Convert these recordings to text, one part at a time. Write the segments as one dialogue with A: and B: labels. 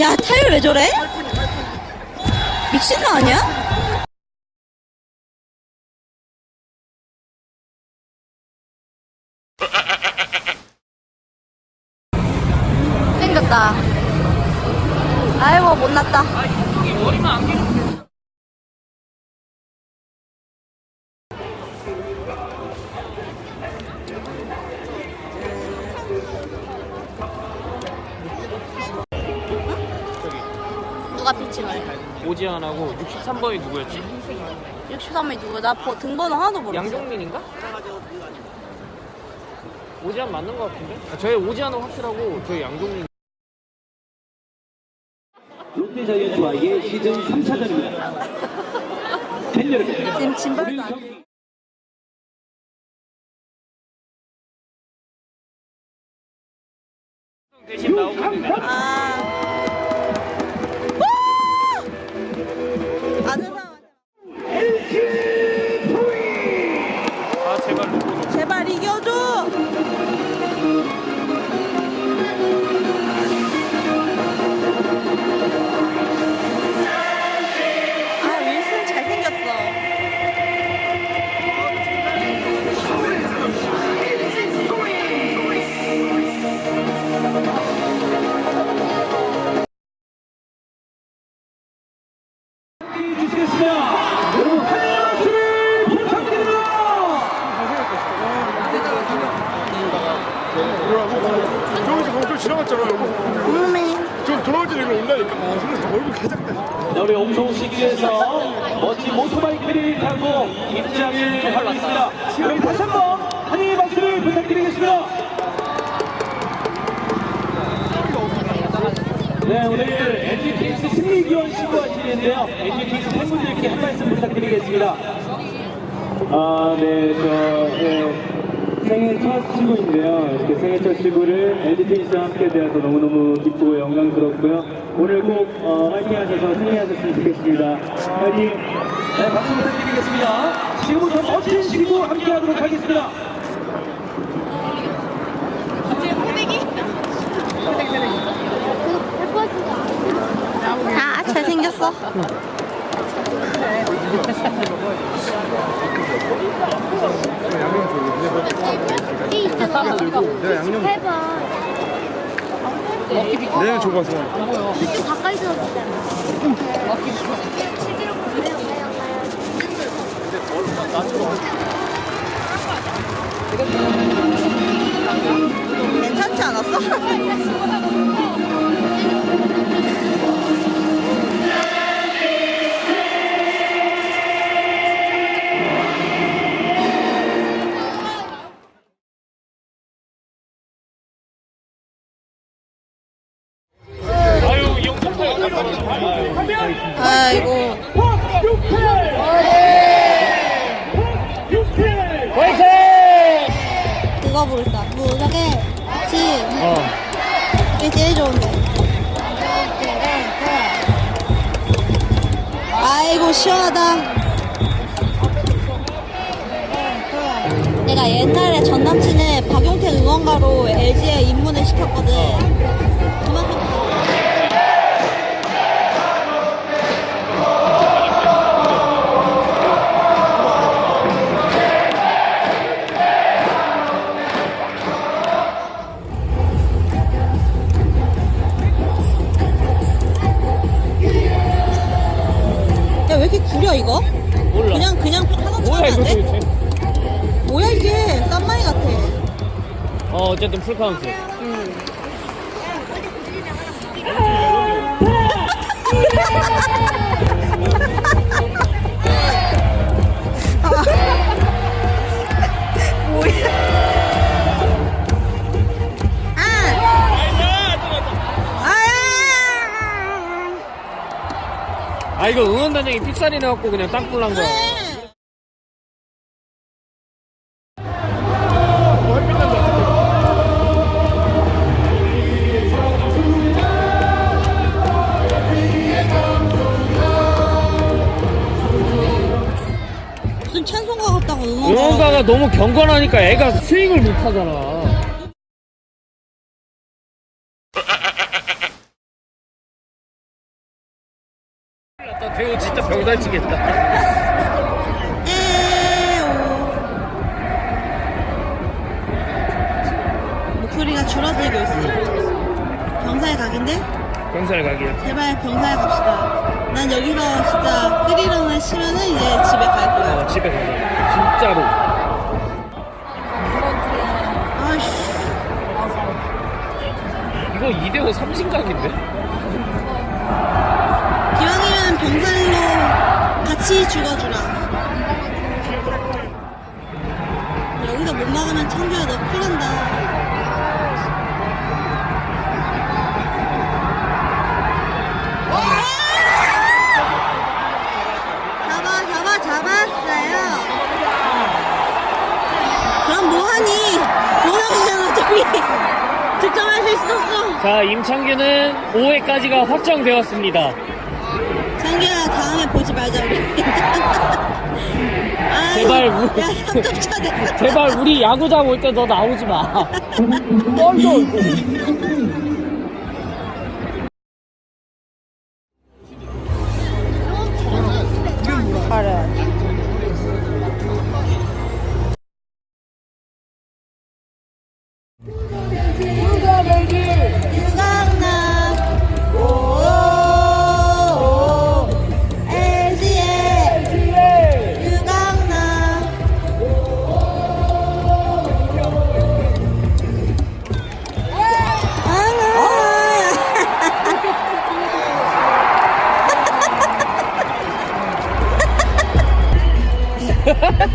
A: 야, 타이어 왜 저래? 미친 거 아니야? 생겼다. 아이고, 못났다. 누가 피칭을?
B: 오지환하고 63번이 누구였지?
A: 63명이 누구? 나 버- 등번호 하나도 모르겠어.
B: 양정민인가? 오지환 맞는 것 같은데? 아, 저희 오지환은 확실하고 저희 양정민
C: 롯데자이언츠와의 시즌 3차전입니다. 팬 여러분,
A: 지금 진발도 안 돼.
C: 네, 오늘 NGTX 승리 기원 신고하시는데요. NGTX 팬분들께 한 말씀 부탁드리겠습니다.
D: 아, 네, 저, 네, 생애 첫 시구인데요. 이렇게 생애 첫 시구를 LGTV와 함께 되어서 너무너무 기쁘고 영광스럽고요. 오늘 꼭, 어, 화이팅 하셔서 승리하셨으면 좋겠습니다. 화이팅!
C: 네, 박수 부탁드리겠습니다. 지금부터 멋진 시구 함께 하도록 하겠습니다.
A: 아,
E: 내가 양념
F: 해봐.
E: 내가 줘봐서
F: 좀 가까이서 보자.
A: 괜찮지 않았어? 아이고. 그거 부를까? 무적의 지.
B: 어
A: 이게 제일 좋은데. 아이고 시원하다. 내가 옛날에 전 남친을 박용태 응원가로 LG에 입문을 시켰거든. 그만큼 구려 이거?
B: 몰라
A: 그냥 그냥 하나
B: 뭐야 이거
A: 안 돼?
B: 도대체
A: 뭐야 이게 쌈마이 같아.
B: 어 어쨌든 풀 카운트 아 이거 응원단장이 삑살이 나갖고 그냥 땅굴 난 거야
A: 무슨 찬송가 같다고 응원가.
B: 응원가가 너무 경건하니까 애가 스윙을 못 하잖아 배우 진짜 병살 치겠다.
A: 에오. 목소리가 줄어들고 있어. 병사의 각인데?
B: 병살 각이야.
A: 제발 병사에 갑시다. 난 여기서 진짜 스리런을 치면은 이제 집에 갈 거야.
B: 어, 집에 가자. 진짜로.
A: 아이씨.
B: 이거 2대5 삼진 각인데?
A: 병살로 같이 죽어주라. 여기서 못 막으면 청주야 너 저기. 득점할 수 있었어.
B: 자, 임창규는 5회까지가 확정되었습니다.
A: 창규야 다음에 보지 말자 우리. 아이,
B: 제발 우-
A: 야 3점 차 됐어.
B: 제발 우리 야구장 올 때 너 나오지 마. 떨려.
A: 유강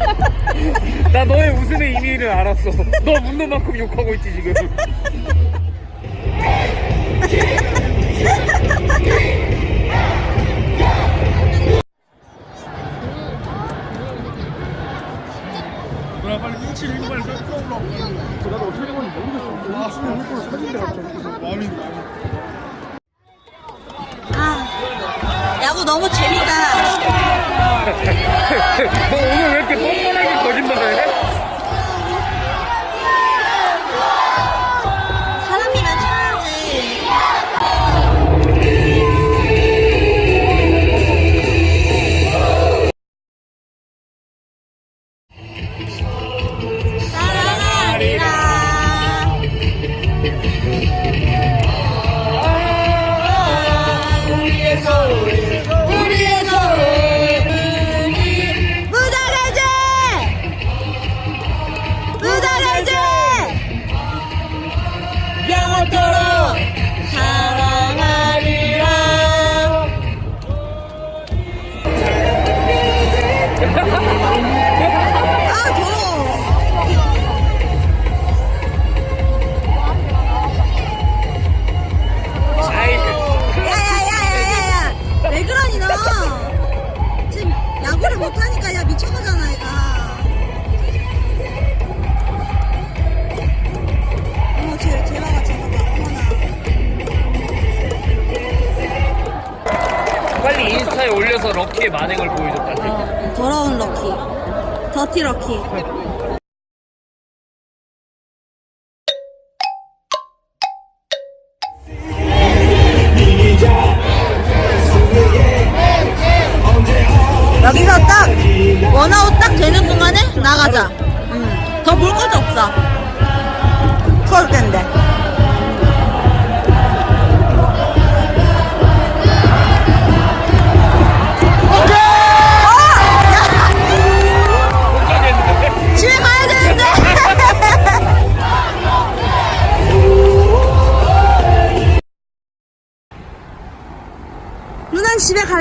B: 나 너의 웃음의 의미를 알았어. 너 웃는 만큼 욕하고 있지, 지금.
E: 야 빨리 171 빨리 써 올라와 나도 어떻게 된 건지 모르겠어. 와 수능 홀꼴 사진대 갑자기 마음이.
A: 아 야구 너무 재밌다
B: 너 오늘 왜 이렇게 뻔뻔하게 거짓말을 해? 빨리 인스타에 올려서 럭키의 만행을 보여줬다.
A: 더러운 럭키 더티 럭키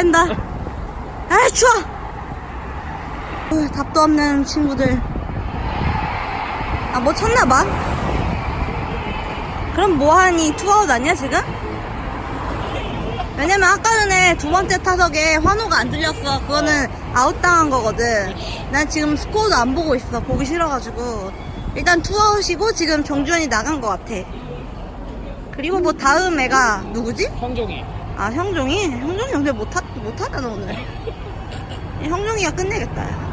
A: 갈랜다. 아 추워. 어, 답도 없는 친구들. 아 뭐 쳤나봐. 그럼 뭐하니 투아웃 아니야 지금? 왜냐면 아까 전에 두 번째 타석에 환호가 안 들렸어. 그거는 아웃당한 거거든. 난 지금 스코어도 안 보고 있어. 보기 싫어가지고. 일단 투아웃이고 지금 정주현이 나간 것 같아. 그리고 뭐 다음 애가 누구지?
B: 황종이.
A: 아 형종이? 형종이 근데 못하, 못하다 너 오늘. 이 형종이가 끝내겠다. 야.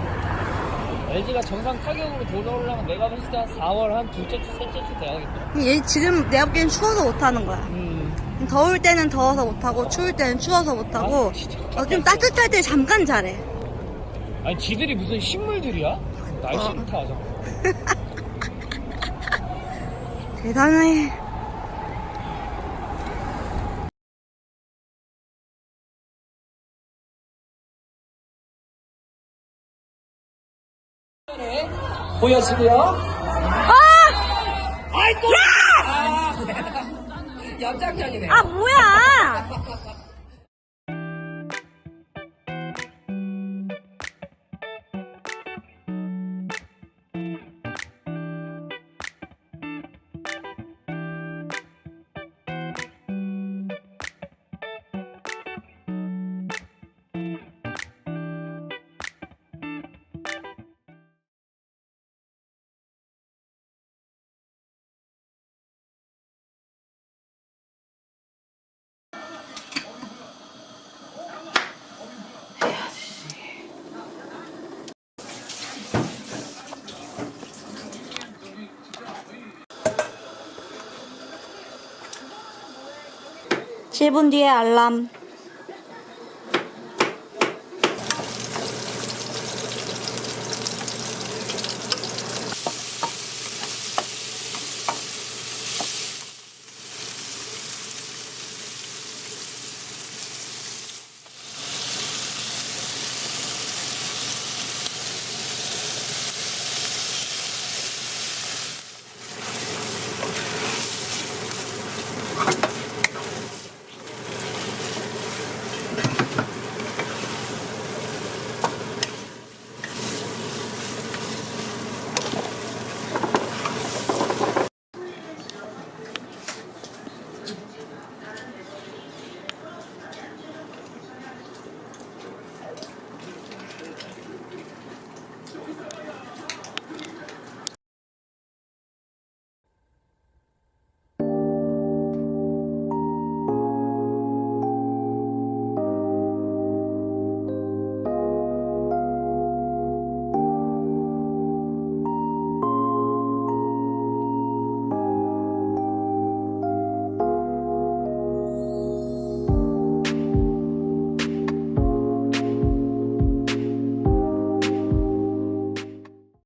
B: LG가 정상 타격으로 돌아오려면 내가 봤을 때 한 4월 한 둘째 주, 셋째 주 돼야겠다.
A: 얘 지금 내가 보기엔 추워서 못하는 거야.
B: 음.
A: 더울 때는 더워서 못하고 추울 때는 추워서 못하고 어, 좀 따뜻할 때 잠깐 잘해
B: 아니 지들이 무슨 식물들이야? 날씨를 타 하잖아.
A: 대단해
C: 보였습니다.
A: 아 뭐야 칠분 뒤에 알람